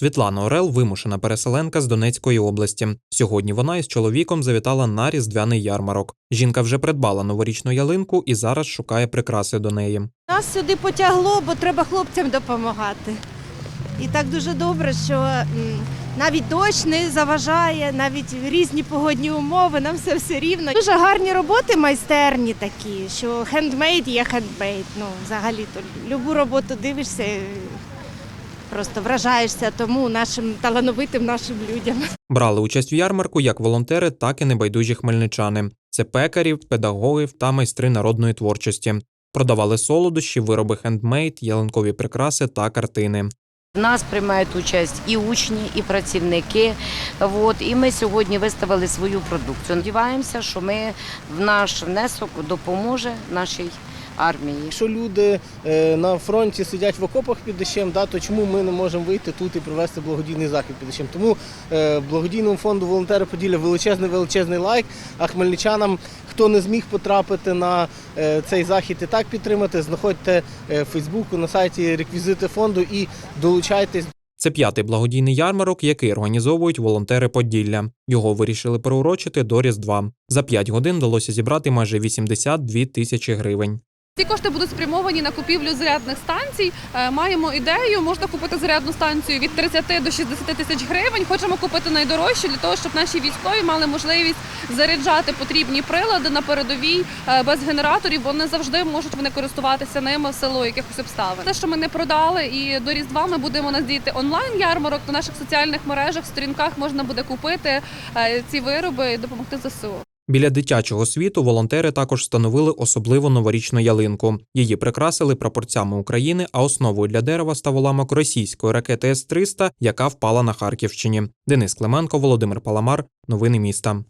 Світлана Орел вимушена переселенка з Донецької області. Сьогодні вона із чоловіком завітала на різдвяний ярмарок. Жінка вже придбала новорічну ялинку і зараз шукає прикраси до неї. Нас сюди потягло, бо треба хлопцям допомагати. І так дуже добре, що навіть дощ не заважає, навіть різні погодні умови, нам все все рівно. Дуже гарні роботи майстерні такі, що хендмейд є хендмейд. Ну, взагалі то любу роботу дивишся, просто вражаєшся тому нашим талановитим нашим людям. Брали участь в ярмарку як волонтери, так і небайдужі хмельничани. Це пекарів, педагогів та майстри народної творчості. Продавали солодощі, вироби хендмейд, ялинкові прикраси та картини. В нас приймають участь і учні, і працівники. От, і ми сьогодні виставили свою продукцію. Сподіваємося, що ми в наш внесок допоможе нашій армії. Якщо люди е, на фронті сидять в окопах під дощем, да, то чому ми не можемо вийти тут і провести благодійний захід під дощем? Тому е, благодійному фонду волонтери Поділля величезний величезний лайк. А хмельничанам, хто не зміг потрапити на е, цей захід і так підтримати, знаходьте в Фейсбуку на сайті реквізити фонду і долучайтесь Це п'ятий благодійний ярмарок, який організовують волонтери Поділля. Його вирішили приурочити до Різдва. За п'ять годин вдалося зібрати майже 82 тисячі гривень. Ці кошти будуть спрямовані на купівлю зарядних станцій. Е, Маємо ідею, можна купити зарядну станцію від 30 до 60 тисяч гривень. Хочемо купити найдорожчу для того, щоб наші військові мали можливість заряджати потрібні прилади на передовій е, без генераторів, бо не завжди можуть вони користуватися ними в силу якихось обставин. Те, що ми не продали, і до різдва ми будемо надіяти онлайн ярмарок на наших соціальних мережах, сторінках можна буде купити е, ці вироби і допомогти ЗСУ. Біля дитячого світу волонтери також встановили особливу новорічну ялинку. Її прикрасили прапорцями України, а основою для дерева став уламок російської ракети С-300, яка впала на Харківщині. Денис Клименко, Володимир Паламар. Новини міста.